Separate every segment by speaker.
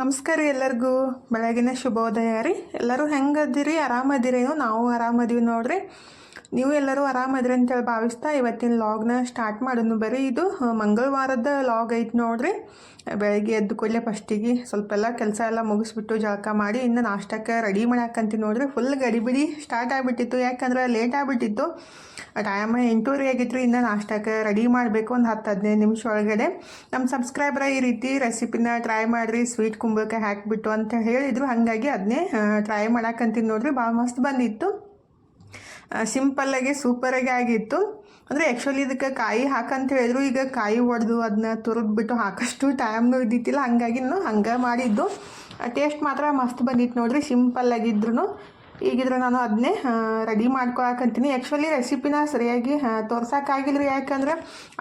Speaker 1: ನಮಸ್ಕಾರ ರೀ ಎಲ್ಲರಿಗೂ. ಬೆಳಗಿನ ಶುಭೋದಯ ರೀ. ಎಲ್ಲರೂ ಹೆಂಗದಿರಿ? ಆರಾಮದಿರೇನು ನಾವು ಆರಾಮದೀವಿ ನೋಡ್ರಿ. ನೀವು ಎಲ್ಲರೂ ಆರಾಮದಿರಿ ಅಂತೇಳಿ ಭಾವಿಸ್ತಾ ಇವತ್ತಿನ ಲಾಗ್ನ ಸ್ಟಾರ್ಟ್ ಮಾಡೋನು ಬರೀ ಇದು ಮಂಗಳವಾರದ ಲಾಗ್ ಐತೆ ನೋಡ್ರಿ. ಬೆಳಗ್ಗೆ ಎದ್ದು ಕೂಡಲೇ ಫಸ್ಟಿಗೆ ಸ್ವಲ್ಪ ಎಲ್ಲ ಕೆಲಸ ಎಲ್ಲ ಮುಗಿಸ್ಬಿಟ್ಟು ಜಳಕ ಮಾಡಿ ಇನ್ನು ನಾಷ್ಟಕ್ಕೆ ರೆಡಿ ಮಾಡಾಕಂತೀವಿ ನೋಡ್ರಿ. ಫುಲ್ ಗಡಿಬಿಡಿ ಸ್ಟಾರ್ಟ್ ಆಗಿಬಿಟ್ಟಿತ್ತು. ಯಾಕಂದ್ರೆ ಲೇಟ್ ಆಗಿಬಿಟ್ಟಿತ್ತು. ಟೈಮ್ ಎಂಟೂವರೆ ಆಗಿತ್ತು ಇನ್ನು ನಾಷ್ಟಕ್ಕೆ ರೆಡಿ ಮಾಡಬೇಕು ಒಂದು ಹತ್ತು ಹದಿನೈದು ನಿಮಿಷ ಒಳಗಡೆ. ನಮ್ಮ ಸಬ್ಸ್ಕ್ರೈಬರ್ ಈ ರೀತಿ ರೆಸಿಪಿನ ಟ್ರೈ ಮಾಡಿರಿ ಸ್ವೀಟ್ ಕುಂಬಕ್ಕೆ ಹಾಕಿಬಿಟ್ಟು ಅಂತ ಹೇಳಿದರು. ಹಾಗಾಗಿ ಅದನ್ನೇ ಟ್ರೈ ಮಾಡಾಕಂತೀನಿ ನೋಡ್ರಿ. ಭಾಳ ಮಸ್ತ್ ಬಂದಿತ್ತು. ಸಿಂಪಲ್ಲಾಗಿ ಸೂಪರಾಗಿ ಆಗಿತ್ತು. ಅಂದರೆ ಆ್ಯಕ್ಚುಲಿ ಇದಕ್ಕೆ ಕಾಯಿ ಹಾಕಂತ ಹೇಳಿದ್ರು. ಈಗ ಕಾಯಿ ಒಡೆದು ಅದನ್ನ ತುರಿದ್ಬಿಟ್ಟು ಹಾಕಷ್ಟು ಟೈಮ್ನು ಇದ್ದಿತ್ತಿಲ್ಲ ಹಂಗಾಗಿ ನಾನು ಹಂಗೆ ಮಾಡಿದ್ದು. ಟೇಸ್ಟ್ ಮಾತ್ರ ಮಸ್ತ್ ಬಂದಿತ್ತು ನೋಡ್ರಿ. ಸಿಂಪಲ್ಲಾಗಿದ್ರು ಈಗಿದ್ರೆ ನಾನು ಅದನ್ನೇ ರೆಡಿ ಮಾಡ್ಕೊಳಕಂತೀನಿ. ಆ್ಯಕ್ಚುಲಿ ರೆಸಿಪಿನ ಸರಿಯಾಗಿ ತೋರ್ಸೋಕ್ಕಾಗಿಲ್ಲ ರೀ ಯಾಕಂದ್ರೆ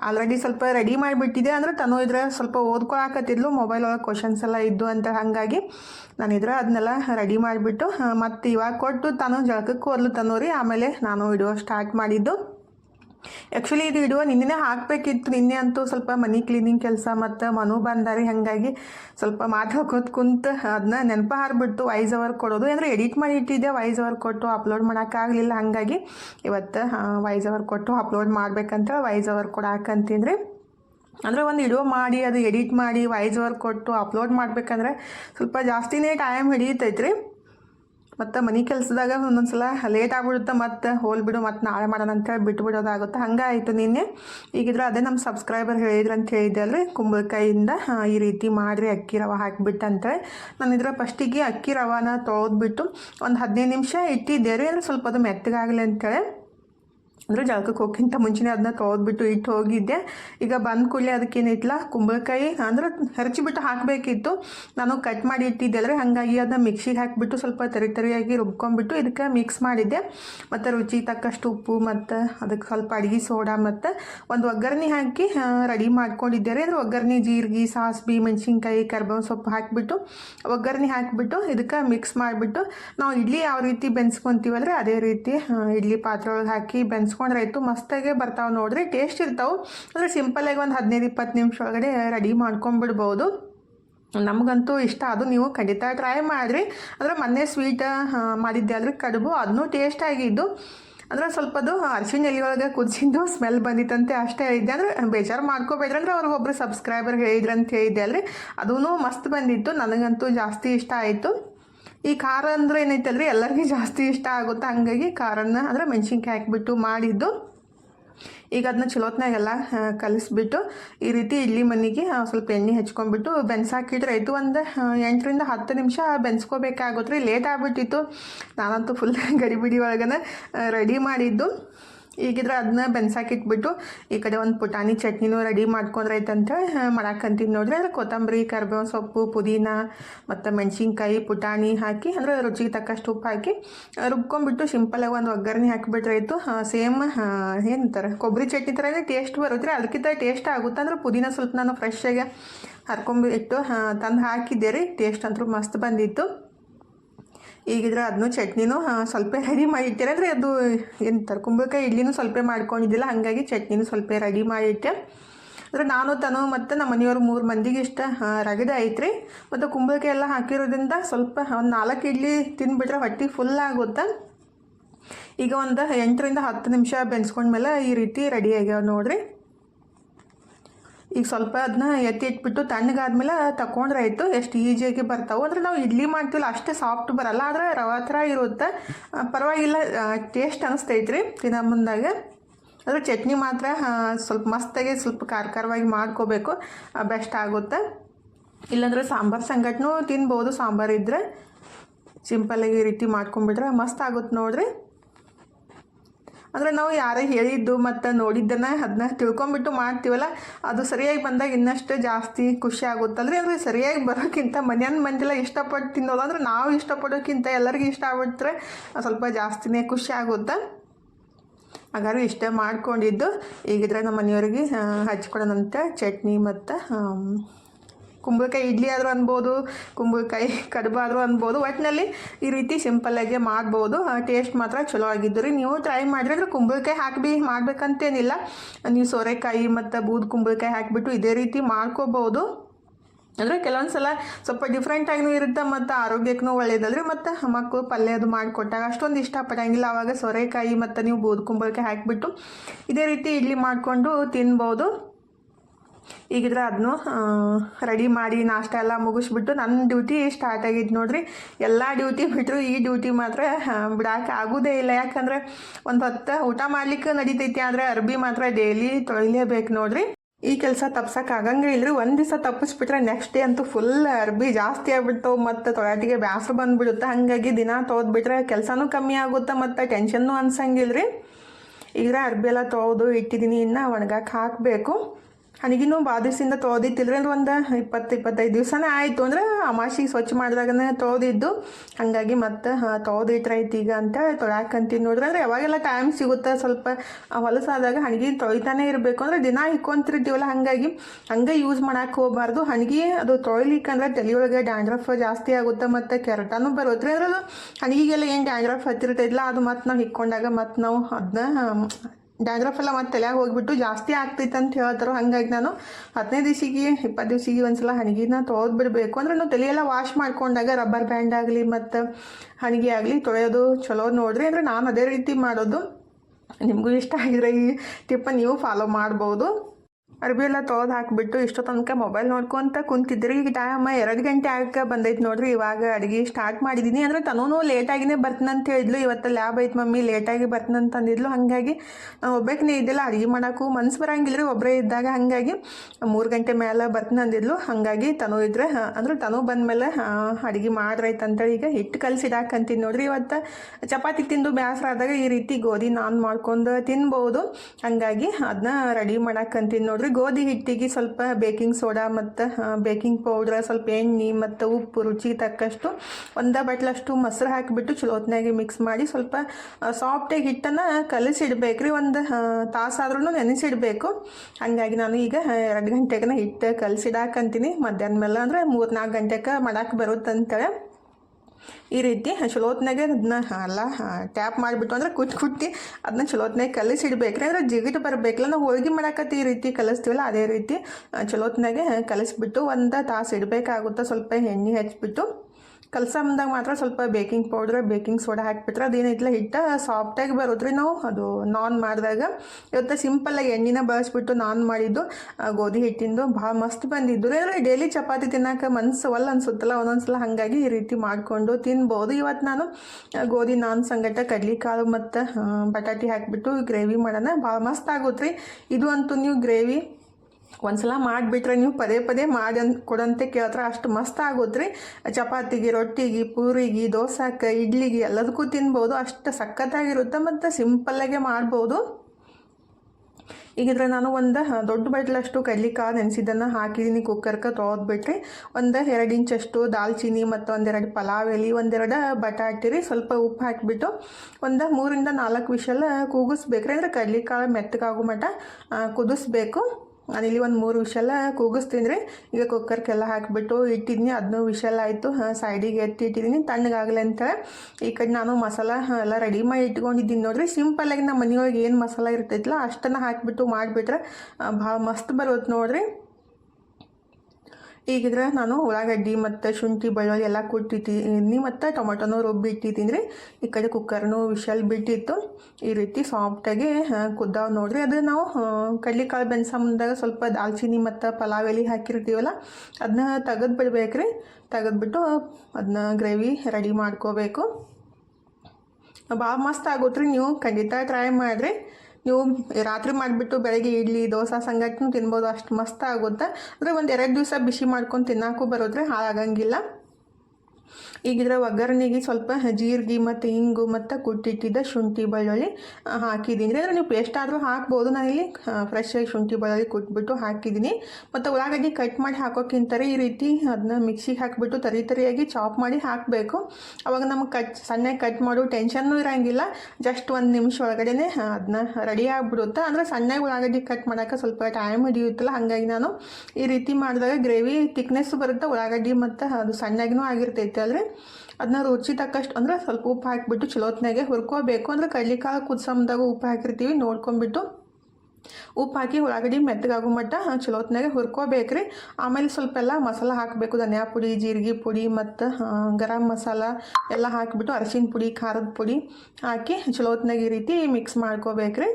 Speaker 1: ಆಲ್ರೆಡಿ ಸ್ವಲ್ಪ ರೆಡಿ ಮಾಡಿಬಿಟ್ಟಿದೆ ಅಂದ್ರೆ ತನು ಇದ್ರೆ ಸ್ವಲ್ಪ ಓದ್ಕೊಳಕತ್ತಿದ್ಲು. ಮೊಬೈಲ್ ಒಳಗೆ ಕ್ವಶನ್ಸ್ ಎಲ್ಲ ಇದ್ದು ಅಂತ ಹಾಗಾಗಿ ನಾನು ಇದ್ರೆ ಅದನ್ನೆಲ್ಲ ರೆಡಿ ಮಾಡಿಬಿಟ್ಟು ಮತ್ತು ಇವಾಗ ಕೊಟ್ಟು ತಾನು ಜಳಕಕ್ಕೆ ಓದ್ಲು ತನೋರಿ. ಆಮೇಲೆ ನಾನು ವಿಡಿಯೋ ಸ್ಟಾರ್ಟ್ ಮಾಡಿದ್ದು. ಆ್ಯಕ್ಚುಲಿ ಇದು ಇಡುವ ನಿನ್ನೆ ಹಾಕಬೇಕಿತ್ತು. ನಿನ್ನೆ ಅಂತೂ ಸ್ವಲ್ಪ ಮನಿ ಕ್ಲೀನಿಂಗ್ ಕೆಲಸ ಮತ್ತು ಮನು ಬಂದಾರಿ. ಹಾಗಾಗಿ ಸ್ವಲ್ಪ ಮಾತಾಡ್ಕೋತ ಕುಂತ ಅದನ್ನ ನೆನಪು ಹಾರ್ಬಿಟ್ಟು ವಾಯ್ಸ್ ಅವರ್ ಕೊಡೋದು. ಅಂದರೆ ಎಡಿಟ್ ಮಾಡಿ ಇಟ್ಟಿದ್ದೆ ವಾಯ್ಸ್ ಅವರ್ ಕೊಟ್ಟು ಅಪ್ಲೋಡ್ ಮಾಡೋಕ್ಕಾಗಲಿಲ್ಲ ಹಾಗಾಗಿ ಇವತ್ತು ವಾಯ್ಸ್ ಅವರ್ ಕೊಟ್ಟು ಅಪ್ಲೋಡ್ ಮಾಡ್ಬೇಕಂತ ವಾಯ್ಸ್ ಅವರ್ ಕೊಡಾಕಂತೀನಿ ಅಂದರೆ ಒಂದು ವಿಡಿಯೋ ಮಾಡಿ, ಅದು ಎಡಿಟ್ ಮಾಡಿ ವಾಯ್ಸ್ ಓವರ್ ಕೊಟ್ಟು ಅಪ್ಲೋಡ್ ಮಾಡ್ಬೇಕಂದ್ರೆ ಸ್ವಲ್ಪ ಜಾಸ್ತಿನೇ ಟೈಮ್ ಹಿಡಿತೈತ್ರಿ. ಮತ್ತು ಮನೆ ಕೆಲಸದಾಗ ಒಂದೊಂದು ಸಲ ಲೇಟ್ ಆಗ್ಬಿಡುತ್ತೆ ಮತ್ತು ಹೋಲ್ ಬಿಡು ಮತ್ತು ನಾಳೆ ಮಾಡೋಣ ಅಂತೇಳಿ ಬಿಟ್ಬಿಡೋದಾಗುತ್ತೆ. ಹಂಗೆ ಆಯಿತು ನಿನ್ನೆ. ಈಗಿದ್ರೆ ಅದೇ ನಮ್ಮ ಸಬ್ಸ್ಕ್ರೈಬರ್ ಹೇಳಿದ್ರು ಅಂತ ಹೇಳಿದ್ದೆ ಅಲ್ರಿ? ಕುಂಬಳಕಾಯಿಂದ ಆ, ಈ ರೀತಿ ಮಾಡಿರಿ ಅಕ್ಕಿ ರವೆ ಹಾಕಿಬಿಟ್ಟು ಅಂತೇಳಿ ನಾನು ಇದ್ರ ಫಸ್ಟಿಗೆ ಅಕ್ಕಿ ರವಾನ ತೊಳೆದ್ಬಿಟ್ಟು ಒಂದು ಹದಿನೈದು ನಿಮಿಷ ಇಟ್ಟಿದ್ದೆ ರೀ ಅಂದರೆ ಸ್ವಲ್ಪ ಅದು ಮೆತ್ತಗಾಗಲಿ ಅಂತೇಳಿ ಅಂದರೆ ಜಳಕಕ್ಕೆ ಹೋಗಿಂತ ಮುಂಚೆನೇ ಅದನ್ನ ತೊಗೊದ್ಬಿಟ್ಟು ಇಟ್ಟು ಹೋಗಿದ್ದೆ. ಈಗ ಬಂದ ಕೂಡಲೇ ಅದಕ್ಕೇನೈತಲ್ಲ ಕುಂಬಳಕಾಯಿ ಅಂದರೆ ಹೆರಚಿಬಿಟ್ಟು ಹಾಕಬೇಕಿತ್ತು. ನಾನು ಕಟ್ ಮಾಡಿ ಇಟ್ಟಿದ್ದೆ. ಅಂದರೆ ಹಾಗಾಗಿ ಅದನ್ನ ಮಿಕ್ಸಿಗೆ ಹಾಕಿಬಿಟ್ಟು ಸ್ವಲ್ಪ ತರಿ ತರಿಯಾಗಿ ರುಬ್ಕೊಂಡ್ಬಿಟ್ಟು ಇದಕ್ಕೆ ಮಿಕ್ಸ್ ಮಾಡಿದ್ದೆ. ಮತ್ತು ರುಚಿ ತಕ್ಕಷ್ಟು ಉಪ್ಪು ಮತ್ತು ಅದಕ್ಕೆ ಸ್ವಲ್ಪ ಅಡುಗೆ ಸೋಡಾ ಮತ್ತು ಒಂದು ಒಗ್ಗರಣೆ ಹಾಕಿ ರೆಡಿ ಮಾಡ್ಕೊಂಡಿದ್ದೆ. ರೀ ಅದ್ರ ಒಗ್ಗರಣೆ, ಜೀರಿಗೆ ಸಾಸ್ಬಿ ಮೆಣಸಿನ್ಕಾಯಿ ಕರ್ಬೇವು ಸೊಪ್ಪು ಹಾಕಿಬಿಟ್ಟು ಒಗ್ಗರಣೆ ಹಾಕಿಬಿಟ್ಟು ಇದಕ್ಕೆ ಮಿಕ್ಸ್ ಮಾಡಿಬಿಟ್ಟು ನಾವು ಇಡ್ಲಿ ಯಾವ ರೀತಿ ಬೆನ್ಸ್ಕೊಂತೀವಲ್ರಿ ಅದೇ ರೀತಿ ಇಡ್ಲಿ ಪಾತ್ರೆ ಒಳಗೆ ಹಾಕಿ ಬೆನ್ಸ್ಕೊಂಡ್ರೆ ಆಯಿತು, ಮಸ್ತಾಗೆ ಬರ್ತಾವೆ ನೋಡ್ರಿ ಟೇಸ್ಟ್ ಇರ್ತಾವೆ. ಅಂದರೆ ಸಿಂಪಲ್ಲಾಗಿ ಒಂದು ಹದಿನೈದು ಇಪ್ಪತ್ತು ನಿಮಿಷ ಒಳಗಡೆ ರೆಡಿ ಮಾಡ್ಕೊಂಬಿಡ್ಬೋದು. ನಮಗಂತೂ ಇಷ್ಟ, ಅದು ನೀವು ಖಂಡಿತ ಟ್ರೈ ಮಾಡಿರಿ. ಅಂದರೆ ಮೊನ್ನೆ ಸ್ವೀಟ್ ಮಾಡಿದ್ದೆ ಅಲ್ರಿ ಕಡುಬು ಅದನ್ನೂ ಟೇಸ್ಟ್ ಆಗಿದ್ದು. ಅಂದ್ರೆ ಸ್ವಲ್ಪ ಅದು ಅರ್ಶಿನ ಎಲೆ ಒಳಗೆ ಕುದಿಸಿದ್ದು ಸ್ಮೆಲ್ ಬಂದಿತ್ತಂತೆ ಅಷ್ಟೇ ಹೇಳಿದ್ದೆ. ಅಂದ್ರೆ ಬೇಜಾರು ಮಾಡ್ಕೋಬೇಡ್ರಿ ಅಂದ್ರೆ ಅವ್ರಿಗೆ ಒಬ್ರು ಸಬ್ಸ್ಕ್ರೈಬರ್ ಹೇಳಿದ್ರಂತ ಹೇಳಿದ್ದೆ ಅಲ್ರಿ ಅದೂ ಮಸ್ತ್ ಬಂದಿತ್ತು, ನನಗಂತೂ ಜಾಸ್ತಿ ಇಷ್ಟ ಆಯಿತು. ಈ ಖಾರ ಅಂದ್ರೆ ಏನೈತಲ್ರಿ? ಎಲ್ಲರಿಗೂ ಜಾಸ್ತಿ ಇಷ್ಟ ಆಗುತ್ತೆ. ಹಂಗಾಗಿ ಖಾರನ ಅಂದರೆ ಮೆಣಸಿನ್ಕಾಯಿ ಹಾಕಿಬಿಟ್ಟು ಮಾಡಿದ್ದು. ಈಗ ಅದನ್ನ ಚಲೋತ್ನಾಗೆಲ್ಲ ಕಲಿಸ್ಬಿಟ್ಟು ಈ ರೀತಿ ಇಡ್ಲಿ ಮನೆಗೆ ಸ್ವಲ್ಪ ಎಣ್ಣೆ ಹಚ್ಕೊಂಡ್ಬಿಟ್ಟು ಬೆನ್ಸಾಕಿಟ್ರೆ ಇದು ಒಂದು ಎಂಟರಿಂದ ಹತ್ತು ನಿಮಿಷ ಬೆನ್ಸ್ಕೋಬೇಕಾಗುತ್ತೆ ರೀ. ಲೇಟ್ ಆಗ್ಬಿಟ್ಟಿತ್ತು. ನಾನಂತೂ ಫುಲ್ ಗಡಿಬಿಡಿ ಒಳಗನ ರೆಡಿ ಮಾಡಿದ್ದು. ಈಗಿದ್ರೆ ಅದನ್ನ ಬೆನ್ಸಾಕಿಟ್ಬಿಟ್ಟು ಈ ಕಡೆ ಒಂದು ಪುಟಾಣಿ ಚಟ್ನಿನೂ ರೆಡಿ ಮಾಡ್ಕೊಂಡ್ರೆ ಆಯ್ತಂತ ಮಾಡಾಕಂತೀನಿ ನೋಡ್ರಿ. ಅದ್ರ ಕೊತ್ತಂಬರಿ ಕರ್ಬೇವು ಸೊಪ್ಪು, ಪುದೀನ, ಮತ್ತು ಮೆಣಸಿನ್ಕಾಯಿ, ಪುಟಾಣಿ ಹಾಕಿ, ಅಂದರೆ ರುಚಿಗೆ ತಕ್ಕಷ್ಟು ಉಪ್ಪು ಹಾಕಿ ರುಬ್ಕೊಂಡ್ಬಿಟ್ಟು ಸಿಂಪಲಾಗಿ ಒಂದು ಒಗ್ಗರಣೆ ಹಾಕಿಬಿಟ್ರಾಯ್ತು. ಸೇಮ್ ಏನಂತಾರೆ, ಕೊಬ್ಬರಿ ಚಟ್ನಿ ಥರನೇ ಟೇಸ್ಟ್ ಬರುತ್ತೆ. ಅದಕ್ಕಿಂತ ಟೇಸ್ಟ್ ಆಗುತ್ತೆ. ಅಂದ್ರೆ ಪುದೀನ ಸ್ವಲ್ಪ ನಾನು ಫ್ರೆಶ್ಶಾಗಿ ಹರ್ಕೊಂಬಿಟ್ಟು ತಂದು ಹಾಕಿದ್ದೆ ರೀ. ಟೇಸ್ಟ್ ಅಂತೂ ಮಸ್ತ್ ಬಂದಿತ್ತು. ಈಗಿದ್ರೆ ಅದನ್ನು ಚಟ್ನಿನೂ ಸ್ವಲ್ಪ ರೆಡಿ ಮಾಡಿಟ್ಟೆ. ಅಂದರೆ ಅದು ಎಂತಾರೆ ಕುಂಬಳಕಾಯಿ ಇಡ್ಲಿನೂ ಸ್ವಲ್ಪ ಮಾಡ್ಕೊಂಡಿದ್ದಿಲ್ಲ, ಹಾಗಾಗಿ ಚಟ್ನಿನೂ ಸ್ವಲ್ಪ ರೆಡಿ ಮಾಡಿಟ್ಟೆ. ಅಂದರೆ ನಾನು, ತನು ಮತ್ತು ನಮ್ಮ ಮನೆಯವರು ಮೂರು ಮಂದಿಗೆ ಇಷ್ಟ ರಗಡೆ ಐತ್ರಿ. ಮತ್ತು ಕುಂಬಳಕಾಯಿ ಎಲ್ಲ ಹಾಕಿರೋದ್ರಿಂದ ಸ್ವಲ್ಪ ಒಂದು ನಾಲ್ಕು ಇಡ್ಲಿ ತಿನ್ಬಿಟ್ರೆ ಹೊಟ್ಟೆ ಫುಲ್ ಆಗುತ್ತೆ. ಈಗ ಒಂದು ಎಂಟರಿಂದ ಹತ್ತು ನಿಮಿಷ ಬೆನ್ಸ್ಕೊಂಡ್ಮೇಲೆ ಈ ರೀತಿ ರೆಡಿ ಆಗ್ಯಾವ ನೋಡ್ರಿ. ಈಗ ಸ್ವಲ್ಪ ಅದನ್ನ ಎತ್ತಿ ಇಟ್ಬಿಟ್ಟು ತಣ್ಣಗಾದ್ಮೇಲೆ ತಕೊಂಡ್ರೆ ಆಯಿತು. ಎಷ್ಟು ಈಜಿಯಾಗಿ ಬರ್ತಾವೆ. ಅಂದರೆ ನಾವು ಇಡ್ಲಿ ಮಾಡ್ತೀವಲ್ಲ, ಅಷ್ಟೇ ಸಾಫ್ಟ್ ಬರಲ್ಲ. ಆದರೆ ರವೆ ಥರ ಇರುತ್ತೆ. ಪರವಾಗಿಲ್ಲ ಟೇಸ್ಟ್ ಅನಿಸ್ತೈತ್ರಿ ತಿನ್ನೋ ಮುಂದಾಗ. ಅದ್ರ ಚಟ್ನಿ ಮಾತ್ರ ಸ್ವಲ್ಪ ಮಸ್ತಾಗಿ ಸ್ವಲ್ಪ ಖಾರ ಖಾರವಾಗಿ ಮಾಡ್ಕೋಬೇಕು. ಬೆಸ್ಟ್ ಆಗುತ್ತೆ. ಇಲ್ಲಾಂದ್ರೆ ಸಾಂಬಾರು ಸಂಗಟ್ನೂ ತಿನ್ಬೋದು. ಸಾಂಬಾರು ಇದ್ದರೆ ಸಿಂಪಲ್ಲಾಗಿ ಈ ರೀತಿ ಮಾಡ್ಕೊಂಬಿಟ್ರೆ ಮಸ್ತ್ ಆಗುತ್ತೆ ನೋಡ್ರಿ. ಅಂದರೆ ನಾವು ಯಾರೇ ಹೇಳಿದ್ದು ಮತ್ತು ನೋಡಿದ್ದನ್ನು ಅದನ್ನ ತಿಳ್ಕೊಂಬಿಟ್ಟು ಮಾಡ್ತೀವಲ್ಲ, ಅದು ಸರಿಯಾಗಿ ಬಂದಾಗ ಇನ್ನಷ್ಟು ಜಾಸ್ತಿ ಖುಷಿ ಆಗುತ್ತಲ್ರಿ? ಅಂದರೆ ಸರಿಯಾಗಿ ಬರೋಕ್ಕಿಂತ ಮನೆಯನ್ನ ಮಂದಿಲ್ಲ ಇಷ್ಟಪಟ್ಟು ತಿನ್ನೋದು ಅಂದ್ರೆ ನಾವು ಇಷ್ಟಪಡೋಕ್ಕಿಂತ ಎಲ್ಲರಿಗೂ ಇಷ್ಟ ಆಗ್ಬಿಟ್ರೆ ಸ್ವಲ್ಪ ಜಾಸ್ತಿನೇ ಖುಷಿ ಆಗುತ್ತೆ? ಹಾಗಾದ್ರೆ ಇಷ್ಟೇ ಮಾಡ್ಕೊಂಡಿದ್ದು. ಈಗಿದ್ರೆ ನಮ್ಮ ಮನೆಯವ್ರಿಗೆ ಹಚ್ಕೊಳ್ಳೋಣಂತೆ ಚಟ್ನಿ ಮತ್ತು ಕುಂಬಳಕಾಯಿ ಇಡ್ಲಿ ಆದರೂ ಅನ್ಬೋದು, ಕುಂಬಳಕಾಯಿ ಕಡುಬು ಆದರೂ ಅನ್ಬೋದು ಒಟ್ಟಿನಲ್ಲಿ ಈ ರೀತಿ ಸಿಂಪಲ್ಲಾಗಿ ಮಾಡ್ಬೋದು. ಟೇಸ್ಟ್ ಮಾತ್ರ ಚಲೋ ಆಗಿದ್ದು ರೀ. ನೀವು ಟ್ರೈ ಮಾಡಿರಿ ಅಂದ್ರೆ ಕುಂಬಳಕಾಯಿ ಹಾಕಿ ಮಾಡಬೇಕಂತೇನಿಲ್ಲ. ನೀವು ಸೋರೆಕಾಯಿ ಮತ್ತು ಬೂದು ಕುಂಬಳಕಾಯಿ ಹಾಕಿಬಿಟ್ಟು ಇದೇ ರೀತಿ ಮಾಡ್ಕೋಬೋದು. ಅಂದರೆ ಕೆಲವೊಂದು ಸಲ ಸ್ವಲ್ಪ ಡಿಫ್ರೆಂಟಾಗಿನೂ ಇರುತ್ತೆ ಮತ್ತು ಆರೋಗ್ಯಕ್ಕೂ ಒಳ್ಳೇದಲ್ರಿ. ಮತ್ತು ಮಕ್ಕಳು ಪಲ್ಯ ಅದು ಮಾಡಿಕೊಟ್ಟಾಗ ಅಷ್ಟೊಂದು ಇಷ್ಟಪಡಂಗಿಲ್ಲ. ಆವಾಗ ಸೋರೆಕಾಯಿ ಮತ್ತು ನೀವು ಬೂದು ಕುಂಬಳಕಾಯಿ ಹಾಕಿಬಿಟ್ಟು ಇದೇ ರೀತಿ ಇಡ್ಲಿ ಮಾಡಿಕೊಂಡು ತಿನ್ಬೋದು. ಈಗಿದ್ರೆ ಅದನ್ನು ರೆಡಿ ಮಾಡಿ ನಾಷ್ಟ ಎಲ್ಲ ಮುಗಿಸ್ಬಿಟ್ಟು ನನ್ನ ಡ್ಯೂಟಿ ಸ್ಟಾರ್ಟ್ ಆಗಿತ್ತು ನೋಡ್ರಿ. ಎಲ್ಲ ಡ್ಯೂಟಿ ಬಿಟ್ಟರು ಈ ಡ್ಯೂಟಿ ಮಾತ್ರ ಬಿಡಕ್ಕೆ ಆಗೋದೇ ಇಲ್ಲ. ಯಾಕಂದ್ರೆ ಒಂದು ಹೊತ್ತು ಊಟ ಮಾಡ್ಲಿಕ್ಕೆ ನಡೀತೈತಿ, ಆದರೆ ಅರ್ಬಿ ಮಾತ್ರ ಡೈಲಿ ತೊಳಿಲೇಬೇಕು ನೋಡ್ರಿ. ಈ ಕೆಲಸ ತಪ್ಸೋಕೆ ಆಗಂಗೆ ಇಲ್ರಿ. ಒಂದು ದಿವಸ ತಪ್ಪಿಸ್ಬಿಟ್ರೆ ನೆಕ್ಸ್ಟ್ ಡೇ ಅಂತೂ ಫುಲ್ ಅರ್ಬಿ ಜಾಸ್ತಿ ಆಗ್ಬಿಡ್ತಾವೆ ಮತ್ತು ತೊಳೆಟಿಗೆ ಬ್ಯಾಸರ ಬಂದುಬಿಡುತ್ತೆ. ಹಾಗಾಗಿ ದಿನ ತೊಳೆದ್ಬಿಟ್ರೆ ಕೆಲಸನೂ ಕಮ್ಮಿ ಆಗುತ್ತೆ, ಮತ್ತು ಟೆನ್ಷನ್ನೂ ರೀ ಈಗ ಅರ್ಬಿ ಎಲ್ಲ ತೊಳೆದು ಇಟ್ಟಿದ್ದೀನಿ ಇನ್ನು ಒಣಗಕ್ಕೆ ಹಾಕಬೇಕು. ಹಣಗಿನೂ ಬಾದಿಸಿಂದ ದಿವಸದಿಂದ ಅಂದ್ರೆ ಒಂದು ಇಪ್ಪತ್ತು ಇಪ್ಪತ್ತೈದು ದಿವಸನೇ ಆಯಿತು ಅಂದ್ರೆ ಅಮಾಸಿಗೆ ಸ್ವಚ್ಛ ಮಾಡಿದಾಗನೇ ತೊಳೆದಿದ್ದು. ಹಾಗಾಗಿ ಮತ್ತೆ ತೊಳೆದಿಟ್ರೈತಿ ಈಗ ಅಂತ ತೊಳ್ಯಾಕಂತೀನಿ ನೋಡ್ರಿ. ಅಂದ್ರೆ ಯಾವಾಗೆಲ್ಲ ಟೈಮ್ ಸಿಗುತ್ತೆ ಸ್ವಲ್ಪ ಹೊಲಸಾದಾಗ ಹಣಗಿ ತೊಳಿತಾನೆ ಇರಬೇಕು. ಅಂದ್ರೆ ದಿನ ಇಕ್ಕೊಂತಿರ್ತೀವಲ್ಲ, ಹಾಗಾಗಿ ಹಂಗೆ ಯೂಸ್ ಮಾಡಕ್ಕೆ ಹೋಗಬಾರ್ದು. ಹಣಗಿ ಅದು ತೊಳಿಲಿಕ್ಕಂದ್ರೆ ತಲೆಯೊಳಗೆ ಡ್ಯಾಂಡ್ರಫ್ ಜಾಸ್ತಿ ಆಗುತ್ತೆ ಮತ್ತು ಕೆರಟಾನು ಬರುತ್ತೆ ಅಂದ್ರೆ ಅದು ಹಣಗಿಗೆಲ್ಲ ಏನು ಡ್ಯಾಂಡ್ರಫ್ ಹತ್ತಿರ್ತೈತಿಲ್ಲ ಅದು ಮತ್ತೆ ನಾವು ಇಕ್ಕೊಂಡಾಗ ಮತ್ತೆ ನಾವು ಅದನ್ನ ಡ್ಯಾಂಡ್ರಫ್ ಎಲ್ಲ ಮತ್ತೆ ತಲೆಯಾಗ ಹೋಗಿಬಿಟ್ಟು ಜಾಸ್ತಿ ಆಗ್ತೈತೆ ಅಂತ ಹೇಳ್ತಾರೆ ಹಾಗಾಗಿ ನಾನು ಹದಿನೈದು ದಿವಸಿಗೆ, ಇಪ್ಪತ್ತು ದಿವಸಿಗೆ ಒಂದ್ಸಲ ಹಣಗಿನ ತೊಳೆದು ಬಿಡಬೇಕು. ಅಂದ್ರೆ ನಾವು ತಲೆಯೆಲ್ಲ ವಾಶ್ ಮಾಡ್ಕೊಂಡಾಗ ರಬ್ಬರ್ ಬ್ಯಾಂಡ್ ಆಗಲಿ ಮತ್ತು ಹಣಿಗೆ ಆಗಲಿ ತೊಳೆಯೋದು ಚಲೋ ನೋಡ್ರಿ. ಅಂದರೆ ನಾನು ಅದೇ ರೀತಿ ಮಾಡೋದು. ನಿಮಗೂ ಇಷ್ಟ ಆಗಿದ್ರೆ ಈ ಟಿಪ್ಪನ್ನು ನೀವು ಫಾಲೋ ಮಾಡ್ಬೋದು. ಅರ್ಬಿ ಎಲ್ಲ ತೊಳೆದು ಹಾಕಿಬಿಟ್ಟು ಇಷ್ಟೋ ತನಕ ಮೊಬೈಲ್ ನೋಡ್ಕೊಂತ ಕುಂತಿದ್ರಿ ಈಗ ಟೈಮ್ ಎರಡು ಗಂಟೆ ಆಗಕ್ಕೆ ಬಂದೈತೆ ನೋಡ್ರಿ. ಇವಾಗ ಅಡುಗೆ ಸ್ಟಾರ್ಟ್ ಮಾಡಿದ್ದೀನಿ ಅಂದ್ರೆ ತನೂ ಲೇಟಾಗಿನೇ ಅಂತ ಹೇಳಿದ್ಲು. ಇವತ್ತು ಲ್ಯಾಬ್ ಐತೆ ಮಮ್ಮಿ ಲೇಟಾಗಿ ಬರ್ತೀನಂತ ಅಂದಿದ್ಲು. ಹಾಗಾಗಿ ನಾವು ಒಬ್ಬಾಕಿನೇ ಇದ್ದಿಲ್ಲ. ಅಡುಗೆ ಮಾಡೋಕ್ಕೂ ಮನ್ಸು ಬರಂಗಿಲ್ಲ ರೀ ಒಬ್ಬರೇ ಇದ್ದಾಗ ಹಾಗಾಗಿ ಮೂರು ಗಂಟೆ ಮೇಲೆ ಅಂದಿದ್ಲು. ಹಾಗಾಗಿ ತನು ಇದ್ರೆ ಅಂದ್ರೆ ತನು ಬಂದಮೇಲೆ ಅಡುಗೆ ಮಾಡ್ರೈತೆ ಅಂತೇಳಿ ಈಗ ಹಿಟ್ಟು ಕಲಸಿಡಾಕಂತೀನಿ ನೋಡ್ರಿ. ಇವತ್ತು ಚಪಾತಿ ತಿಂದು ಬೇಸರ ಆದಾಗ ಈ ರೀತಿ ಗೋಧಿ ನಾನು ಮಾಡ್ಕೊಂಡು ತಿನ್ಬೋದು. ಹಾಗಾಗಿ ಅದನ್ನ ರೆಡಿ ಮಾಡಾಕಂತೀನಿ ನೋಡ್ರಿ. ಗೋಧಿ ಹಿಟ್ಟಿಗೆ ಸ್ವಲ್ಪ ಬೇಕಿಂಗ್ ಸೋಡಾ ಮತ್ತು ಬೇಕಿಂಗ್ ಪೌಡ್ರ್, ಸ್ವಲ್ಪ ಎಣ್ಣೆ ಮತ್ತು ಉಪ್ಪು ರುಚಿಗೆ ತಕ್ಕಷ್ಟು ಒಂದು ಬಟ್ಲಷ್ಟು ಮೊಸರು ಹಾಕಿಬಿಟ್ಟು ಚಲೋತ್ನಾಗೆ ಮಿಕ್ಸ್ ಮಾಡಿ ಸ್ವಲ್ಪ ಸಾಫ್ಟಾಗಿ ಹಿಟ್ಟನ್ನು ಕಲಿಸಿಡ್ಬೇಕು ರೀ ಒಂದು ತಾಸಾದ್ರೂ ನೆನೆಸಿಡಬೇಕು. ಹಾಗಾಗಿ ನಾನು ಈಗ ಎರಡು ಗಂಟೆಗೆ ಹಿಟ್ಟು ಕಲಸಿಡಾಕಂತೀನಿ ಮಧ್ಯಾಹ್ನ ಮೇಲೆ ಅಂದರೆ ಮೂರು ನಾಲ್ಕು ಗಂಟೆಗೆ ಮಾಡಕ್ಕೆ ಬರುತ್ತಂತೇಳಿ. ಈ ರೀತಿ ಚಲೋತ್ನಾಗೆ ಅದನ್ನ ಎಲ್ಲ ಟ್ಯಾಪ್ ಮಾಡಿಬಿಟ್ಟು ಅಂದ್ರೆ ಕುಟ್ಟಿ ಕುಟ್ಟಿ ಅದನ್ನ ಚಲೋತ್ನಾಗೆ ಕಲಿಸಿಡ್ಬೇಕ್ರಿ. ಅಂದ್ರೆ ಜಿಗಿಟ್ ಬರಬೇಕಲ್ಲ, ನಾವು ಹೋಳ್ಗೆ ಮಾಡಾಕತ್ತಿ ಈ ರೀತಿ ಕಲಿಸ್ತೀವಲ್ಲ, ಅದೇ ರೀತಿ ಚಲೋತ್ನಾಗೆ ಕಲಿಸ್ಬಿಟ್ಟು ಒಂದು ತಾಸು ಇಡಬೇಕಾಗುತ್ತೆ, ಸ್ವಲ್ಪ ಎಣ್ಣೆ ಹಚ್ಬಿಟ್ಟು ಕಲಸ ಬಂದಾಗ ಮಾತ್ರ ಸ್ವಲ್ಪ ಬೇಕಿಂಗ್ ಪೌಡ್ರ್, ಬೇಕಿಂಗ್ ಸೋಡಾ ಹಾಕಿಬಿಟ್ರೆ ಅದೇನೈತಿಲ್ಲ ಹಿಟ್ಟು ಸಾಫ್ಟಾಗಿ ಬರುತ್ತೆ ರೀ ನಾವು. ಅದು ನಾನ್ ಮಾಡಿದಾಗ. ಇವತ್ತು ಸಿಂಪಲ್ಲಾಗಿ ಎಣ್ಣೆನ ಬಳಸ್ಬಿಟ್ಟು ನಾನ್ ಮಾಡಿದ್ದು ಗೋಧಿ ಹಿಟ್ಟಿಂದು. ಭಾಳ ಮಸ್ತ್ ಬಂದಿದ್ದು. ರೀ ಡೈಲಿ ಚಪಾತಿ ತಿನ್ನೋಕೆ ಮನ್ಸು ಒಲ್ಲ ಅನ್ಸುತ್ತಲ್ಲ, ಒಂದೊಂದ್ಸಲ ಹಾಗಾಗಿ ಈ ರೀತಿ ಮಾಡಿಕೊಂಡು ತಿನ್ಬೋದು. ಇವತ್ತು ನಾನು ಗೋಧಿ ನಾನ್ ಸಂಗಟ, ಕಡ್ಲಿಕಾಳು ಮತ್ತು ಬಟಾಟಿ ಹಾಕಿಬಿಟ್ಟು ಗ್ರೇವಿ ಮಾಡೋಣ. ಭಾಳ ಮಸ್ತ್ ಆಗುತ್ತೆ ರೀ ಇದು ಅಂತೂ ನೀವು ಗ್ರೇವಿ ಒಂದ್ಸಲ ಮಾಡಿಬಿಟ್ರೆ ನೀವು ಪದೇ ಪದೇ ಮಾಡಿ ಅಂತ ಕೊಡಂತೆ ಕೇಳ್ತಾರೆ. ಅಷ್ಟು ಮಸ್ತ್ ಆಗೋದ್ರಿ. ಚಪಾತಿಗೆ, ರೊಟ್ಟಿಗೆ, ಪೂರಿಗೆ, ದೋಸೆಗೆ, ಇಡ್ಲಿಗೆ ಎಲ್ಲದಕ್ಕೂ ತಿನ್ಬೋದು. ಅಷ್ಟು ಸಖತ್ತಾಗಿರುತ್ತೆ ಮತ್ತು ಸಿಂಪಲ್ಲಾಗೆ ಮಾಡ್ಬೋದು. ಈಗಿದ್ರೆ ನಾನು ಒಂದು ದೊಡ್ಡ ಬಟ್ಲಷ್ಟು ಕಡ್ಲಿಕಾಳು ನೆನೆಸಿದ್ದನ್ನು ಹಾಕಿದ್ದೀನಿ ಕುಕ್ಕರ್ಗೆ ತೊಳೆದ್ಬಿಟ್ರಿ. ಒಂದು ಎರಡು ಇಂಚಷ್ಟು ದಾಲ್ಚಿನ್ನಿ ಮತ್ತು ಒಂದೆರಡು ಪಲಾವ್ ಎಲೆ ಒಂದೆರಡು ಬಟಾಟಿ ರೀ. ಸ್ವಲ್ಪ ಉಪ್ಪು ಹಾಕಿಬಿಟ್ಟು ಒಂದು ಮೂರಿಂದ ನಾಲ್ಕು ವಿಷಲ್ ಕೂಗಿಸ್ಬೇಕ್ರಿ. ಅಂದರೆ ಕಡ್ಲಿಕಾಳು ಮೆತ್ತಗಾಗೋ ಮಟ್ಟ ಕುದಿಸ್ಬೇಕು. ನಾನಿಲ್ಲಿ ಒಂದು ಮೂರು ವಿಷಲ ಕೂಗಿಸ್ತೀನಿ ರೀ ಈಗ ಕುಕ್ಕರ್ಗೆಲ್ಲ ಹಾಕಿಬಿಟ್ಟು ಇಟ್ಟಿದ್ದೀನಿ ಅದನ್ನೂ ವಿಷಲ್ ಆಯಿತು. ಸೈಡಿಗೆ ಎತ್ತಿ ಇಟ್ಟಿದ್ದೀನಿ ತಣ್ಣಗಾಗಲಿ ಅಂತೇಳಿ ಈ ಕಡೆ ನಾನು ಮಸಾಲ ಎಲ್ಲ ರೆಡಿ ಮಾಡಿ ಇಟ್ಕೊಂಡಿದ್ದೀನಿ. ನೋಡಿರಿ ಸಿಂಪಲ್ಲಾಗಿ ನಮ್ಮ ಮನೆಯೊಳಗೆ ಏನು ಮಸಾಲ ಇರ್ತೈತಲ್ಲ ಅಷ್ಟನ್ನು ಹಾಕಿಬಿಟ್ಟು ಮಾಡಿಬಿಟ್ರೆ ಭಾಳ ಮಸ್ತ್ ಬರುತ್ತೆ ನೋಡಿರಿ. ಈಗಿದ್ರೆ ನಾನು ಉಳ್ಳಾಗಡ್ಡಿ ಮತ್ತು ಶುಂಠಿ ಬೆಳ್ಳುಳ್ಳಿ ಎಲ್ಲ ಕುಟ್ಟಿದ್ದೀನಿ ಮತ್ತು ಟೊಮೊಟೊನೂ ರೀ ಈ ಕಡೆ ಕುಕ್ಕರ್ನು ವಿಶಲ್ ಬಿಟ್ಟಿತ್ತು. ಈ ರೀತಿ ಸಾಫ್ಟಾಗಿ ಕುದ್ದಾವ ನೋಡಿರಿ. ಅದು ನಾವು ಕಡ್ಲಿಕಾಳು ಬೆನ್ಸ ಮುಂದಾಗ ಸ್ವಲ್ಪ ದಾಲ್ಚಿನ್ನಿ ಮತ್ತು ಪಲಾವ್ ಎಲೆ ಹಾಕಿರ್ತೀವಲ್ಲ ಅದನ್ನ ತೆಗೆದು ಬಿಡ್ಬೇಕು ರೀ ತೆಗೆದ್ಬಿಟ್ಟು ಅದನ್ನ ಗ್ರೇವಿ ರೆಡಿ ಮಾಡ್ಕೋಬೇಕು. ಭಾಳ ಮಸ್ತ್ ಆಗುತ್ತೆ ರೀ ನೀವು. ಖಂಡಿತ ಟ್ರೈ ಮಾಡಿರಿ. ನೀವು ರಾತ್ರಿ ಮಾಡಿಬಿಟ್ಟು ಬೆಳಗ್ಗೆ ಇಡ್ಲಿ, ದೋಸೆ, ಸಂಗಟ್ನೂ ತಿನ್ಬೋದು. ಅಷ್ಟು ಮಸ್ತ್ ಆಗುತ್ತೆ. ಅಂದರೆ ಒಂದು ಎರಡು ದಿವಸ ಬಿಸಿ ಮಾಡ್ಕೊಂಡು ತಿನ್ನೋಕ್ಕೂ ಬರೋದ್ರೆ ಹಾಳಾಗಂಗಿಲ್ಲ. ಈಗಿದ್ರೆ ಒಗ್ಗರಣೆಗೆ ಸ್ವಲ್ಪ ಜೀರಿಗೆ ಮತ್ತು ಇಂಗು ಮತ್ತು ಕುಟ್ಟಿಟ್ಟಿದ್ದ ಶುಂಠಿ ಬೆಳ್ಳುಳ್ಳಿ ಹಾಕಿದ್ದೀನಿ. ಅಂದರೆ ನೀವು ಪೇಸ್ಟ್ ಆದರೂ ಹಾಕ್ಬೋದು. ಫ್ರೆಶ್ ಆಗಿ ಶುಂಠಿ ಬೆಳ್ಳುಳ್ಳಿ ಕುಟ್ಬಿಟ್ಟು ಹಾಕಿದ್ದೀನಿ. ಮತ್ತು ಉಳ್ಳಾಗಡ್ಡಿ ಕಟ್ ಮಾಡಿ ಹಾಕೋಕ್ಕಿಂತಾರೆ ಈ ರೀತಿ ಅದನ್ನ ಮಿಕ್ಸಿಗೆ ಹಾಕಿಬಿಟ್ಟು ತರಿ ತರಿಯಾಗಿ ಚಾಪ್ ಮಾಡಿ ಹಾಕಬೇಕು. ಅವಾಗ ನಮಗೆ ಕಟ್ ಸಣ್ಣಗೆ ಕಟ್ ಮಾಡೋ ಟೆನ್ಷನ್ನೂ ಇರೋಂಗಿಲ್ಲ. ಜಸ್ಟ್ ಒಂದು ನಿಮಿಷ ಒಳಗಡೆ ಅದನ್ನ ರೆಡಿ ಆಗಿಬಿಡುತ್ತೆ. ಅಂದರೆ ಸಣ್ಣಗೆ ಉಳ್ಳಾಗಡ್ಡಿ ಕಟ್ ಮಾಡೋಕ್ಕೆ ಸ್ವಲ್ಪ ಟೈಮ್ ಹಿಡಿಯುತ್ತಲ್ಲ, ಹಾಗಾಗಿ ನಾನು ಈ ರೀತಿ ಮಾಡಿದಾಗ ಗ್ರೇವಿ ತಿಕ್ನೆಸ್ಸು ಬರುತ್ತೆ, ಉಳ್ಳಾಗಡ್ಡಿ ಮತ್ತು ಅದು ಸಣ್ಣಗೂ ಆಗಿರ್ತೈತೆ ಅಲ್ರಿ. ಅದನ್ನ ರುಚಿ ತಕ್ಕಷ್ಟು ಅಂದ್ರೆ ಸ್ವಲ್ಪ ಉಪ್ಪು ಹಾಕಿಬಿಟ್ಟು ಚಲೋತ್ನಾಗೆ ಹುರ್ಕೋಬೇಕು. ಅಂದ್ರೆ ಕಡ್ಲಿಕಾಯಿ ಕುದ್ಸಮ್ದಾಗ ಉಪ್ಪು ಹಾಕಿರ್ತೀವಿ, ನೋಡ್ಕೊಂಬಿಟ್ಟು ಉಪ್ಪು ಹಾಕಿ ಉಳ್ಳಾಗಡ್ಡಿ ಮೆತ್ತಗಾಗೋ ಮಟ್ಟ ಚಲೋತ್ನಾಗೆ ಹುರ್ಕೋಬೇಕ್ರಿ. ಆಮೇಲೆ ಸ್ವಲ್ಪ ಎಲ್ಲ ಮಸಾಲ ಹಾಕಬೇಕು, ಧನಿಯಾ ಪುಡಿ, ಜೀರಿಗೆ ಪುಡಿ ಮತ್ತು ಗರಂ ಮಸಾಲ ಎಲ್ಲ ಹಾಕಿಬಿಟ್ಟು ಅರಶಿನ ಪುಡಿ, ಖಾರದ ಪುಡಿ ಹಾಕಿ ಚಲೋತ್ನಾಗೆ ಈ ರೀತಿ ಮಿಕ್ಸ್ ಮಾಡ್ಕೋಬೇಕ್ರಿ.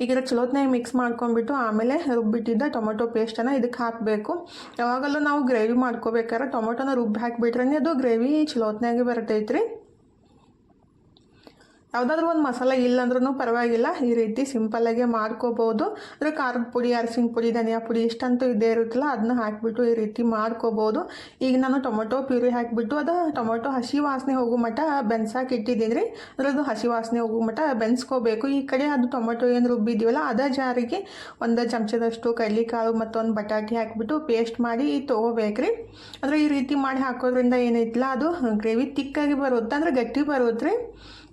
Speaker 1: ಈಗ ಇದಕ್ಕೆ ಚಲೋತ್ನಾಗಿ ಮಿಕ್ಸ್ ಮಾಡ್ಕೊಂಡ್ಬಿಟ್ಟು ಆಮೇಲೆ ರುಬ್ಬಿಟ್ಟಿದ್ದ ಟೊಮೊಟೊ ಪೇಸ್ಟನ್ನು ಇದಕ್ಕೆ ಹಾಕಬೇಕು. ಯಾವಾಗಲೂ ನಾವು ಗ್ರೇವಿ ಮಾಡ್ಕೋಬೇಕಾದ್ರೆ ಟೊಮೊಟೊನ ರುಬ್ಬಿ ಹಾಕಿಬಿಟ್ರೆ ಅದು ಗ್ರೇವಿ ಚಲೋತ್ನಾಗೆ ಬರ್ತೈತ್ರಿ. ಯಾವುದಾದ್ರೂ ಒಂದು ಮಸಾಲೆ ಇಲ್ಲ ಅಂದ್ರೂ ಪರವಾಗಿಲ್ಲ. ಈ ರೀತಿ ಸಿಂಪಲ್ಲಾಗೆ ಮಾಡ್ಕೋಬೋದು. ಅಂದರೆ ಖಾರದ ಪುಡಿ ಅರಸಿನ ಪುಡಿ, ಧನಿಯಾ ಪುಡಿ ಇಷ್ಟಂತೂ ಇದ್ದೇ ಇರುತ್ತಲ್ಲ ಅದನ್ನ ಹಾಕಿಬಿಟ್ಟು ಈ ರೀತಿ ಮಾಡ್ಕೋಬೋದು. ಈಗ ನಾನು ಟೊಮೊಟೊ ಪ್ಯೂರಿ ಹಾಕಿಬಿಟ್ಟು ಅದು ಟೊಮೊಟೊ ಹಸಿ ವಾಸನೆ ಹೋಗೋ ಮಟ್ಟ ಬೆನ್ಸಾಕಿ ಇಟ್ಟಿದ್ದೀನಿ ರೀ ಅಂದ್ರೆ ಅದು ಹಸಿ ವಾಸನೆ ಹೋಗೋ ಮಟ್ಟ ಬೆನ್ಸ್ಕೋಬೇಕು. ಈ ಕಡೆ ಅದು ಟೊಮೊಟೊ ಏನು ರುಬ್ಬಿದ್ದೀವಲ್ಲ, ಅದ ಜಾರಿಗೆ ಒಂದು ಚಮಚದಷ್ಟು ಕಡ್ಲಿಕಾಳು ಮತ್ತೊಂದು ಬಟಾಟೆ ಹಾಕಿಬಿಟ್ಟು ಪೇಸ್ಟ್ ಮಾಡಿ ತೊಗೋಬೇಕ್ರಿ. ಅಂದರೆ ಈ ರೀತಿ ಮಾಡಿ ಹಾಕೋದ್ರಿಂದ ಏನೈತಿಲ್ಲ ಅದು ಗ್ರೇವಿ ತಿಕ್ಕಾಗಿ ಬರುತ್ತೆ, ಅಂದರೆ ಗಟ್ಟಿ ಬರುತ್ತೆ ರೀ.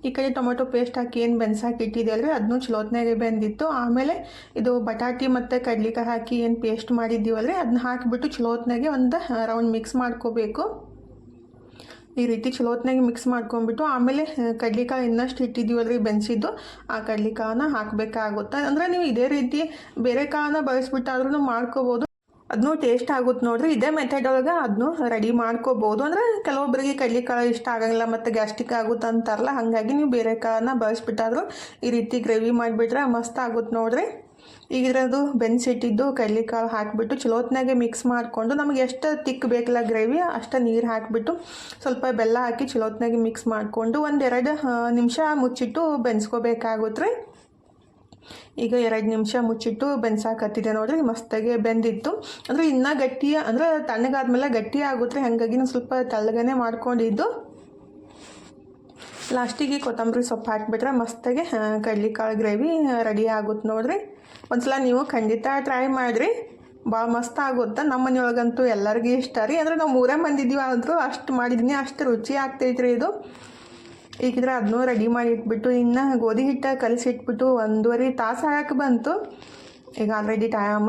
Speaker 1: ಈ ಕಡೆ ಟೊಮೊಟೊ ಪೇಸ್ಟ್ ಹಾಕಿ ಏನು ಬೆನ್ಸಾಕಿ ಅಲ್ರಿ ಅದನ್ನೂ ಚಲೋತ್ನಾಗೆ ಬೆಂದಿತ್ತು. ಆಮೇಲೆ ಇದು ಬಟಾಟಿ ಮತ್ತು ಕಡ್ಲಿಕಾಯಿ ಹಾಕಿ ಏನು ಪೇಸ್ಟ್ ಮಾಡಿದ್ದೀವಲ್ರಿ ಅದನ್ನ ಹಾಕಿಬಿಟ್ಟು ಚಲೋತ್ನಾಗೆ ಒಂದು ರೌಂಡ್ ಮಿಕ್ಸ್ ಮಾಡ್ಕೋಬೇಕು. ಈ ರೀತಿ ಚಲೋತ್ನಾಗೆ ಮಿಕ್ಸ್ ಮಾಡ್ಕೊಂಡ್ಬಿಟ್ಟು ಆಮೇಲೆ ಕಡ್ಲಿಕಾಯಿ ಇನ್ನಷ್ಟು ಇಟ್ಟಿದ್ದೀವಲ್ರಿ ಬೆನ್ಸಿದ್ದು, ಆ ಕಡ್ಲಿಕಾಯನ್ನ ಹಾಕಬೇಕಾಗುತ್ತೆ. ಅಂದರೆ ನೀವು ಇದೇ ರೀತಿ ಬೇರೆ ಕಾಯನ್ನ ಬಳಸ್ಬಿಟ್ಟಾದ್ರೂ ಮಾಡ್ಕೋಬೋದು. ಅದನ್ನೂ ಟೇಸ್ಟ್ ಆಗುತ್ತೆ ನೋಡ್ರಿ. ಇದೇ ಮೆಥಡ್ ಒಳಗೆ ಅದನ್ನು ರೆಡಿ ಮಾಡ್ಕೋಬೋದು. ಅಂದರೆ ಕೆಲವೊಬ್ಬರಿಗೆ ಕಡ್ಲಿಕಾಳು ಇಷ್ಟ ಆಗಂಗಿಲ್ಲ ಮತ್ತು ಗ್ಯಾಸ್ಟಿಕ್ ಆಗುತ್ತೆ ಅಂತಾರಲ್ಲ, ಹಾಗಾಗಿ ನೀವು ಬೇರೆ ಕಾಳನ್ನ ಬಳಸ್ಬಿಟ್ಟಾದ್ರು ಈ ರೀತಿ ಗ್ರೇವಿ ಮಾಡಿಬಿಟ್ರೆ ಮಸ್ತ್ ಆಗುತ್ತೆ ನೋಡ್ರಿ. ಈಗ ಇದ್ರದ್ದು ಬೆನ್ಸಿಟ್ಟಿದ್ದು ಕಡ್ಲಿಕಾಳು ಹಾಕಿಬಿಟ್ಟು ಚಲೋತ್ನಾಗೆ ಮಿಕ್ಸ್ ಮಾಡಿಕೊಂಡು ನಮಗೆ ಎಷ್ಟು ತಿಕ್ ಬೇಕಲ್ಲ ಗ್ರೇವಿ ಅಷ್ಟು ನೀರು ಹಾಕಿಬಿಟ್ಟು ಸ್ವಲ್ಪ ಬೆಲ್ಲ ಹಾಕಿ ಚಲೋತ್ನಾಗೆ ಮಿಕ್ಸ್ ಮಾಡಿಕೊಂಡು ಒಂದೆರಡು ನಿಮಿಷ ಮುಚ್ಚಿಟ್ಟು ಬೆನ್ಸ್ಕೋಬೇಕಾಗುತ್ತೆ ರೀ. ಈಗ ಎರಡು ನಿಮಿಷ ಮುಚ್ಚಿಟ್ಟು ಬೆನ್ಸಾಕತ್ತಿದೆ ನೋಡ್ರಿ, ಮಸ್ತಾಗೆ ಬೆಂದಿತ್ತು. ಅಂದರೆ ಇನ್ನೂ ಗಟ್ಟಿ, ಅಂದ್ರೆ ತಣ್ಣಗಾದ್ಮೇಲೆ ಗಟ್ಟಿ ಆಗುತ್ತೆ, ಹಾಗಾಗಿ ನಾನು ಸ್ವಲ್ಪ ತಳ್ಳಗನೆ ಮಾಡ್ಕೊಂಡಿದ್ದು. ಲಾಸ್ಟಿಗೆ ಕೊತ್ತಂಬರಿ ಸೊಪ್ಪು ಹಾಕಿಬಿಟ್ರೆ ಮಸ್ತಾಗೆ ಕಡ್ಲಿಕಾಳು ಗ್ರೇವಿ ರೆಡಿ ಆಗುತ್ತೆ ನೋಡ್ರಿ. ಒಂದ್ಸಲ ನೀವು ಖಂಡಿತ ಟ್ರೈ ಮಾಡಿರಿ. ಭಾಳ ಮಸ್ತ್ ಆಗುತ್ತೆ. ನಮ್ಮ ಮನೆಯೊಳಗಂತೂ ಎಲ್ಲರಿಗೂ ಇಷ್ಟ ರೀ. ಅಂದರೆ ನಾವು ಮೂರೇ ಮಂದಿದ್ದೀವಿ ಆದರೂ ಅಷ್ಟು ಮಾಡಿದ್ದೀನಿ ಅಷ್ಟು ರುಚಿ ಆಗ್ತೈತ್ರಿ ಇದು. ಈಗಿದ್ರೆ ಅದನ್ನೂ ರೆಡಿ ಮಾಡಿ ಇಟ್ಬಿಟ್ಟು ಇನ್ನು ಗೋಧಿ ಹಿಟ್ಟು ಕಲಸಿ ಇಟ್ಬಿಟ್ಟು ಒಂದೂವರೆ ತಾಸು ಆಗಕ್ಕೆ ಬಂತು. ಈಗ ಆಲ್ರೆಡಿ ಟೈಮ್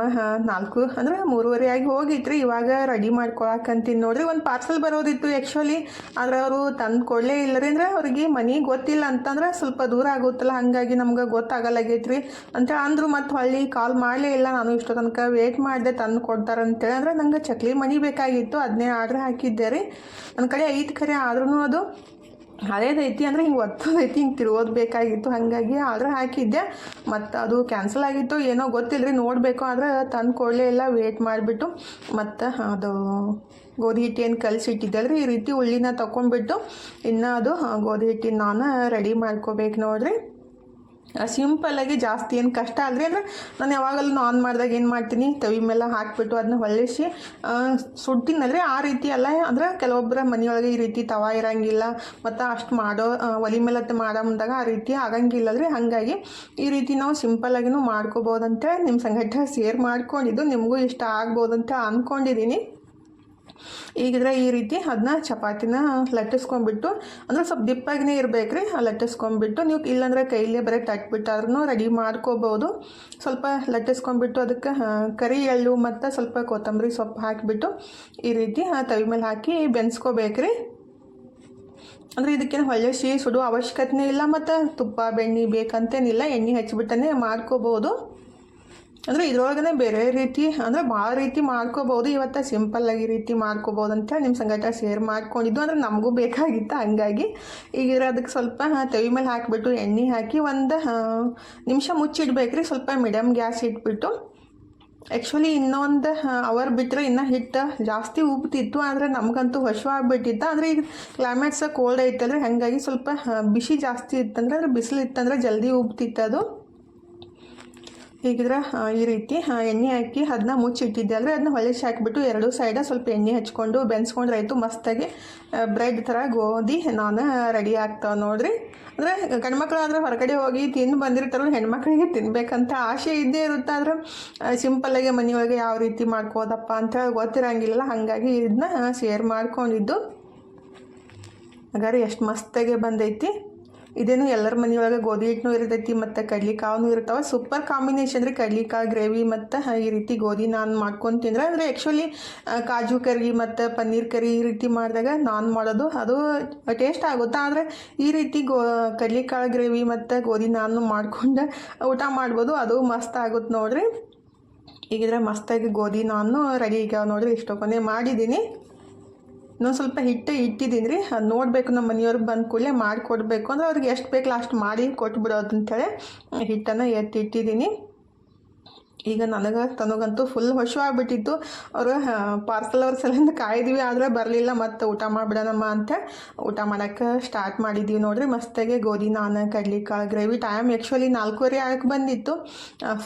Speaker 1: ನಾಲ್ಕು, ಅಂದ್ರೆ ಮೂರುವರೆ ಆಗಿ ಹೋಗಿತ್ರಿ. ಇವಾಗ ರೆಡಿ ಮಾಡ್ಕೊಳಕಂತೀನಿ ನೋಡ್ರಿ, ಒಂದು ಪಾರ್ಸಲ್ ಬರೋದಿತ್ತು ಆ್ಯಕ್ಚುಲಿ ಆದರೆ ಅವರು ತಂದು ಕೊಡಲೇ ಇಲ್ಲ ರೀ ಅಂದ್ರೆ ಅವ್ರಿಗೆ ಮನೆ ಗೊತ್ತಿಲ್ಲ ಅಂತಂದ್ರೆ ಸ್ವಲ್ಪ ದೂರ ಆಗುತ್ತಲ್ಲ, ಹಾಗಾಗಿ ನಮ್ಗೆ ಗೊತ್ತಾಗಲ್ಲಾಗೈತ್ರಿ ಅಂತ ಅಂದರು ಮತ್ತು ಹೊಳ್ಳಿ ಕಾಲ್ ಮಾಡಲೇ ಇಲ್ಲ. ನಾನು ಇಷ್ಟು ತನಕ ವೇಟ್ ಮಾಡಿದೆ, ತಂದು ಕೊಡ್ತಾರಂತೇಳಿ ಅಂದರೆ ನಂಗೆ ಚಕ್ಲಿ ಮನಿ ಬೇಕಾಗಿತ್ತು. ಅದನ್ನೇ ಆರ್ಡ್ರ್ ಹಾಕಿದ್ದೆ ರೀ. ನನ್ನ ಕಡೆ ಐದು ಕರೆ ಆದ್ರೂ ಅದು ಹಳೇದೈತಿ ಅಂದ್ರೆ ಹಿಂಗೆ ಒತ್ತದೈತಿ ಹಿಂಗೆ ತಿರುಗೋದು ಬೇಕಾಗಿತ್ತು. ಹಾಗಾಗಿ ಆರ್ಡ್ರ್ ಹಾಕಿದ್ದೆ. ಮತ್ತು ಅದು ಕ್ಯಾನ್ಸಲ್ ಆಗಿತ್ತು ಏನೋ ಗೊತ್ತಿಲ್ಲ ರೀ ನೋಡಬೇಕು. ಆದರೆ ತಂದು ಕೊಡಲೇ ಇಲ್ಲ ವೇಟ್ ಮಾಡಿಬಿಟ್ಟು. ಮತ್ತು ಅದು ಗೋಧಿ ಹಿಟ್ಟೇನು ಕಲಸಿಟ್ಟಿದ್ದಲ್ಲ ರೀ ಈ ರೀತಿ ಉಳ್ಳಿನ ತೊಗೊಂಡ್ಬಿಟ್ಟು ಇನ್ನೂ ಅದು ಗೋಧಿ ಹಿಟ್ಟಿನ ನಾನು ರೆಡಿ ಮಾಡ್ಕೋಬೇಕು ನೋಡಿರಿ. ಸಿಂಪಲ್ಲಾಗಿ ಜಾಸ್ತಿ ಏನು ಕಷ್ಟ ಆಗಲಿ ಅಂದ್ರೆ ನಾನು ಯಾವಾಗಲೂ ಆನ್ ಮಾಡಿದಾಗ ಏನು ಮಾಡ್ತೀನಿ, ತವಿ ಮೇಲೆ ಹಾಕಿಬಿಟ್ಟು ಅದನ್ನ ಹೊಳ್ಳಿಸಿ ಸುಡ್ತೀನಲ್ರಿ ಆ ರೀತಿ ಅಲ್ಲ, ಅಂದ್ರೆ ಕೆಲವೊಬ್ಬರ ಮನೆಯೊಳಗೆ ಈ ರೀತಿ ತವ ಇರಂಗಿಲ್ಲ, ಮತ್ತು ಅಷ್ಟು ಮಾಡೋ ಒಲಿ ಮೇಲೆ ಮಾಡೋ ಮುಂದಾಗ ಆ ರೀತಿ ಆಗಂಗಿಲ್ಲ ರೀ ಹಾಗಾಗಿ ಈ ರೀತಿ ನಾವು ಸಿಂಪಲ್ಲಾಗಿನೂ ಮಾಡ್ಕೋಬೋದಂತ ನಿಮ್ಮ ಸಂಗಟ ಶೇರ್ ಮಾಡ್ಕೊಂಡಿದ್ದು, ನಿಮಗೂ ಇಷ್ಟ ಆಗ್ಬೋದಂತ ಅಂದ್ಕೊಂಡಿದ್ದೀನಿ ಈಗಿದ್ರೆ ಈ ರೀತಿ ಅದನ್ನ ಚಪಾತಿನ ಲಟ್ಟಿಸ್ಕೊಂಬಿಟ್ಟು ಅಂದ್ರೆ ಸ್ವಲ್ಪ ದಿಪ್ಪಾಗಿನೇ ಇರಬೇಕು ರೀ ಲಟ್ಟಿಸ್ಕೊಂಡ್ಬಿಟ್ಟು ನೀವು ಇಲ್ಲಾಂದ್ರೆ ಕೈಲೇ ಬರೀ ತಟ್ಬಿಟ್ಟಾದ್ರೂ ರೆಡಿ ಮಾಡ್ಕೋಬೋದು. ಸ್ವಲ್ಪ ಲಟ್ಟಿಸ್ಕೊಂಡ್ಬಿಟ್ಟು ಅದಕ್ಕೆ ಕರಿ ಎಳ್ಳು ಮತ್ತು ಸ್ವಲ್ಪ ಕೊತ್ತಂಬರಿ ಸೊಪ್ಪು ಹಾಕಿಬಿಟ್ಟು ಈ ರೀತಿ ತವಿ ಮೇಲೆ ಹಾಕಿ ಬೆನ್ಸ್ಕೋಬೇಕ್ರಿ. ಅಂದರೆ ಇದಕ್ಕೇನು ಹೊಳ್ಳಿಸಿ ಸುಡು ಅವಶ್ಯಕತೆ ಇಲ್ಲ, ಮತ್ತು ತುಪ್ಪ, ಬೆಣ್ಣೆ ಬೇಕಂತೇನಿಲ್ಲ, ಎಣ್ಣೆ ಹಚ್ಚಿಬಿಟ್ಟನೇ ಮಾಡ್ಕೋಬೋದು. ಅಂದರೆ ಇದ್ರೊಳಗನೆ ಬೇರೆ ರೀತಿ, ಅಂದರೆ ಭಾಳ ರೀತಿ ಮಾಡ್ಕೋಬೋದು ಇವತ್ತು ಸಿಂಪಲ್ಲಾಗಿ ರೀತಿ ಮಾಡ್ಕೋಬೋದು ಅಂತೇಳಿ ನಿಮ್ಮ ಸಂಗಟ ಶೇರ್ ಮಾಡ್ಕೊಂಡಿದ್ದು. ಅಂದರೆ ನಮಗೂ ಬೇಕಾಗಿತ್ತು ಹಂಗಾಗಿ. ಈಗ ಅದಕ್ಕೆ ಸ್ವಲ್ಪ ತವಿ ಮೇಲೆ ಹಾಕಿಬಿಟ್ಟು ಎಣ್ಣೆ ಹಾಕಿ ಒಂದು ನಿಮಿಷ ಮುಚ್ಚಿಡ್ಬೇಕ್ರಿ. ಸ್ವಲ್ಪ ಮೀಡಿಯಮ್ ಗ್ಯಾಸ್ ಇಟ್ಬಿಟ್ಟು. ಆ್ಯಕ್ಚುಲಿ ಇನ್ನೊಂದು ಅವರ್ ಬಿಟ್ಟರೆ ಇನ್ನೂ ಹಿಟ್ಟು ಜಾಸ್ತಿ ಉಬ್ತಿತ್ತು. ಆದರೆ ನಮಗಂತೂ ಹೊಸವಾಗಿಬಿಟ್ಟಿತ್ತು ಆದರೆ ಈಗ ಕ್ಲೈಮೇಟ್ಸ ಕೋಲ್ಡ್ ಐತಲ್ರಿ. ಹಾಗಾಗಿ ಸ್ವಲ್ಪ ಬಿಸಿ ಜಾಸ್ತಿ ಇತ್ತಂದ್ರೆ, ಅಂದರೆ ಬಿಸಿಲು ಇತ್ತಂದ್ರೆ ಜಲ್ದಿ ಉಬ್ತಿತ್ತು ಅದು. ಹೀಗಿದ್ರೆ? ಈ ರೀತಿ ಎಣ್ಣೆ ಹಾಕಿ ಅದನ್ನ ಮುಚ್ಚಿಟ್ಟಿದ್ದೆ. ಅಂದರೆ ಅದನ್ನ ಹೊಳೆಸಿ ಹಾಕಿಬಿಟ್ಟು ಎರಡು ಸೈಡ ಸ್ವಲ್ಪ ಎಣ್ಣೆ ಹಚ್ಕೊಂಡು ಬೆನ್ಸ್ಕೊಂಡ್ರೆ ಆಯಿತು ಮಸ್ತಾಗಿ ಬ್ರೆಡ್ ಥರ ಗೋಧಿ, ನಾನು ರೆಡಿ ಆಗ್ತಾವೆ ನೋಡ್ರಿ. ಅಂದರೆ ಗಂಡ್ಮಕ್ಳಾದ್ರೆ ಹೊರಗಡೆ ಹೋಗಿ ತಿಂದು ಬಂದಿರ್ತಾರಲ್ಲ, ಹೆಣ್ಮಕ್ಳಿಗೆ ತಿನ್ನಬೇಕಂತ ಆಸೆ ಇದ್ದೇ ಇರುತ್ತೆ. ಆದ್ರೆ ಸಿಂಪಲ್ಲಾಗಿ ಮನೆಯೊಳಗೆ ಯಾವ ರೀತಿ ಮಾಡ್ಕೋದಪ್ಪ ಅಂತ ಗೊತ್ತಿರಂಗಿಲ್ಲ ಹಾಗಾಗಿ ಇದನ್ನ ಶೇರ್ ಮಾಡ್ಕೊಂಡಿದ್ದು. ಹಾಗಾದ್ರೆ ಎಷ್ಟು ಮಸ್ತಾಗೆ ಬಂದೈತಿ. ಇದೇನು ಎಲ್ಲರ ಮನೆಯೊಳಗೆ ಗೋಧಿ ಹಿಟ್ಟನು ಇರ್ತೈತಿ ಮತ್ತು ಕಡ್ಲಿಕಾವನು ಇರ್ತಾವೆ. ಸೂಪರ್ ಕಾಂಬಿನೇಷನ್ ರೀ ಕಡ್ಲಿಕಾಯಿ ಗ್ರೇವಿ ಮತ್ತು ಈ ರೀತಿ ಗೋಧಿ ನಾನ್ ಮಾಡ್ಕೊಂಡು ತಿಂದ್ರೆ. ಅಂದರೆ ಆ್ಯಕ್ಚುಲಿ ಕಾಜು ಕರಿ ಮತ್ತು ಪನ್ನೀರ್ ಕರಿ ಈ ರೀತಿ ಮಾಡಿದಾಗ ನಾನ್ ಮಾಡೋದು ಅದು ಟೇಸ್ಟ್ ಆಗುತ್ತೆ? ಆದರೆ ಈ ರೀತಿ ಗೋ, ಕಡ್ಲಿಕಾಳು ಗ್ರೇವಿ ಮತ್ತು ಗೋಧಿ ನಾನು ಮಾಡ್ಕೊಂಡು ಊಟ ಮಾಡ್ಬೋದು. ಅದು ಮಸ್ತ್ ಆಗುತ್ತೆ ನೋಡ್ರಿ. ಈಗಿದ್ರೆ ಮಸ್ತಾಗಿ ಗೋಧಿ ನಾನು ರೆಡಿ ಈಗ ನೋಡ್ರಿ. ಇಷ್ಟೊಂದೇ ಮಾಡಿದ್ದೀನಿ ಇನ್ನೊಂದು ಸ್ವಲ್ಪ ಹಿಟ್ಟು ಇಟ್ಟಿದ್ದೀನಿ ರೀ ಅದು ನೋಡಬೇಕು ನಮ್ಮ ಮನೆಯವ್ರಿಗೆ ಬಂದ ಕೂಡಲೇ ಮಾಡಿಕೊಡ್ಬೇಕು. ಅಂದರೆ ಅವ್ರಿಗೆ ಎಷ್ಟು ಬೇಕು ಅಷ್ಟು ಮಾಡಿ ಕೊಟ್ಬಿಡೋದು ಅಂತೇಳಿ ಹಿಟ್ಟನ್ನು ಎತ್ತಿ ಇಟ್ಟಿದ್ದೀನಿ. ಈಗ ನನಗೆ ತನಗಂತೂ ಫುಲ್ ಹೊಶು ಆಗಿಬಿಟ್ಟಿತ್ತು ಅವರು ಪಾರ್ಸಲ್ ಅವ್ರ ಸಲಿಂದ ಕಾಯ್ದಿವಿ, ಆದರೆ ಬರಲಿಲ್ಲ. ಮತ್ತು ಊಟ ಮಾಡಿಬಿಡೋಣಮ್ಮ ಅಂತ ಊಟ ಮಾಡೋಕ್ಕೆ ಸ್ಟಾರ್ಟ್ ಮಾಡಿದ್ದೀವಿ ನೋಡ್ರಿ. ಮಸ್ತಾಗೆ ಗೋಧಿ, ನಾನ, ಕಡ್ಲಿಕಾಳು ಗ್ರೇವಿ ಟೈಮ್ ಆ್ಯಕ್ಚುಲಿ ನಾಲ್ಕೂವರೆ ಆಗಕ್ಕೆ ಬಂದಿತ್ತು.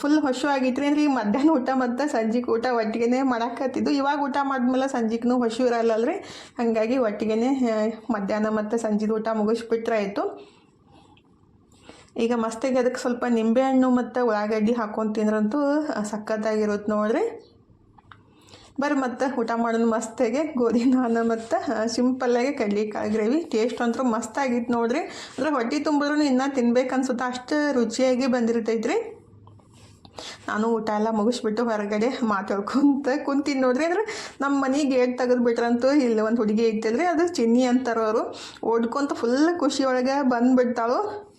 Speaker 1: ಫುಲ್ ಹೊಶು ಆಗಿತ್ತು ಅಂದ್ರೆ ಈಗ ಮಧ್ಯಾಹ್ನ ಊಟ ಮತ್ತು ಸಂಜೆಗೆ ಊಟ ಒಟ್ಟಿಗೆ ಮಾಡಾಕತ್ತಿದ್ದು. ಇವಾಗ ಊಟ ಮಾಡಿದ್ಮೇಲೆ ಸಂಜೆಗೂ ಹೊಶು ಇರಲ್ಲ ರೀ ಹಾಗಾಗಿ ಒಟ್ಟಿಗೆ ಮಧ್ಯಾಹ್ನ ಮತ್ತು ಸಂಜೆದು ಊಟ ಮುಗಿಸ್ಬಿಟ್ರೆ ಆಯಿತು. ಈಗ ಮಸ್ತಿಗೆ ಅದಕ್ಕೆ ಸ್ವಲ್ಪ ನಿಂಬೆಹಣ್ಣು ಮತ್ತು ಉಳ್ಳಾಗಡ್ಡಿ ಹಾಕೊಂಡು ತಿಂದ್ರಂತೂ ಸಖತ್ತಾಗಿರುತ್ತೆ ನೋಡ್ರಿ. ಬರ್ರಿ ಮತ್ತು ಊಟ ಮಾಡೋದು ಮಸ್ತಾಗೆ. ಗೋಧಿ, ನಾನ ಮತ್ತು ಸಿಂಪಲ್ಲಾಗಿ ಕಡ್ಲಿಕಾಯಿ ಗ್ರೇವಿ. ಟೇಸ್ಟ್ ಅಂತೂ ಮಸ್ತಾಗಿತ್ತು ನೋಡ್ರಿ. ಅಂದ್ರೆ ಹೊಟ್ಟೆ ತುಂಬಿದ್ರೂ ಇನ್ನೂ ತಿನ್ಬೇಕು ಅನ್ಸುತ್ತೆ. ಅಷ್ಟು ರುಚಿಯಾಗಿ ಬಂದಿರ್ತೈತ್ರಿ. ನಾನು ಊಟ ಎಲ್ಲ ಮುಗಿಸ್ಬಿಟ್ಟು ಹೊರಗಡೆ ಮಾತಾಡ್ಕೊಂತ ಕುಂತೀನಿ ನೋಡ್ರಿ. ಅಂದ್ರೆ ನಮ್ಮ ಮನೆ ಗೇಟ್ ತೆಗೆದು ಬಿಟ್ರಂತೂ ಇಲ್ಲಿ ಒಂದು ಹುಡುಗಿ ಐತಲ್ರಿ ಅದು ಚಿನ್ನಿ ಅಂತಾರೋರು ಓಡ್ಕೊಂತ ಫುಲ್ ಖುಷಿ ಒಳಗೆ ಬಂದುಬಿಡ್ತಾಳು.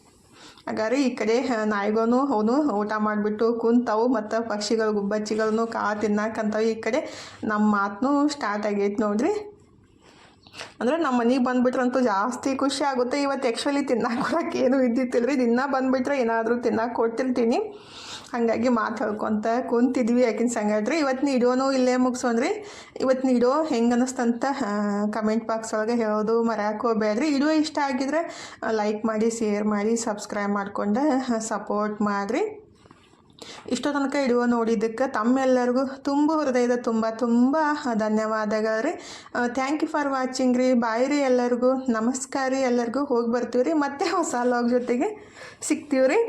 Speaker 1: ಹಾಗಾದ್ರೆ ಈ ಕಡೆ ನಾಯಿಗೂ ಅವನು ಊಟ ಮಾಡಿಬಿಟ್ಟು ಕುಂತಾವು ಮತ್ತು ಪಕ್ಷಿಗಳು ಗುಬ್ಬಚ್ಚಿಗಳನ್ನು ಕಾ ತಿನ್ನಕ್ಕಂತವು ಈ ಕಡೆ. ನಮ್ಮ ಮಾತನ್ನು ಸ್ಟಾರ್ಟ್ ಆಗೈತೆ ನೋಡ್ರಿ. ಅಂದ್ರೆ ನಮ್ಮ ಮನೆಗೆ ಬಂದುಬಿಟ್ರಂತೂ ಜಾಸ್ತಿ ಖುಷಿ ಆಗುತ್ತೆ. ಇವತ್ತು ಆ್ಯಕ್ಚುಲಿ ತಿನ್ನಕ್ಕೆ ಕೊಡಕ್ಕೆ ಏನೂ ಇದ್ದಿತ್ತಿಲ್ಲ ರೀ ದಿನ ಬಂದುಬಿಟ್ರೆ ಏನಾದರೂ ತಿನ್ನಕ್ಕೆ ಕೊಡ್ತಿರ್ತೀನಿ. ಹಾಗಾಗಿ ಮಾತು ಹೇಳ್ಕೊತ ಕುಂತಿದ್ವಿ ಯಾಕಿನ ಸಂಗಡ್ರಿ ಇವತ್ತಿನ ನೀಡೋನು ಇಲ್ಲೇ ಮುಗಿಸೋನ್ರಿ ಇವತ್ತು ನೀಡೋ ಹೆಂಗೆ ಅನ್ನಿಸ್ತಂತ ಕಮೆಂಟ್ ಬಾಕ್ಸ್ ಒಳಗೆ ಹೇಳೋದು ಹೋಗ್ಬೇಡ್ರಿ ಇಡೋ ಇಷ್ಟ ಆಗಿದ್ರೆ ಲೈಕ್ ಮಾಡಿ ಶೇರ್ ಮಾಡಿ ಸಬ್ಸ್ಕ್ರೈಬ್ ಮಾಡಿಕೊಂಡು ಸಪೋರ್ಟ್ ಮಾಡಿರಿ. ಇಷ್ಟೋ ತನಕ ಇಡುವ ನೋಡಿದ್ದಕ್ಕೆ ತಮ್ಮೆಲ್ಲರಿಗೂ ತುಂಬ ಹೃದಯದ ತುಂಬ ತುಂಬ ಧನ್ಯವಾದಗಳು ರೀ ಥ್ಯಾಂಕ್ ಯು ಫಾರ್ ವಾಚಿಂಗ್ ರೀ. ಬಾಯ್ ರೀ ಎಲ್ಲರಿಗೂ. ನಮಸ್ಕಾರ ರೀ ಎಲ್ಲರಿಗೂ. ಹೋಗಿ ಬರ್ತೀವಿ ರೀ ಮತ್ತೆ ಹೊಸ ಲಾಗ್ ಜೊತೆಗೆ ಸಿಗ್ತೀವಿ ರೀ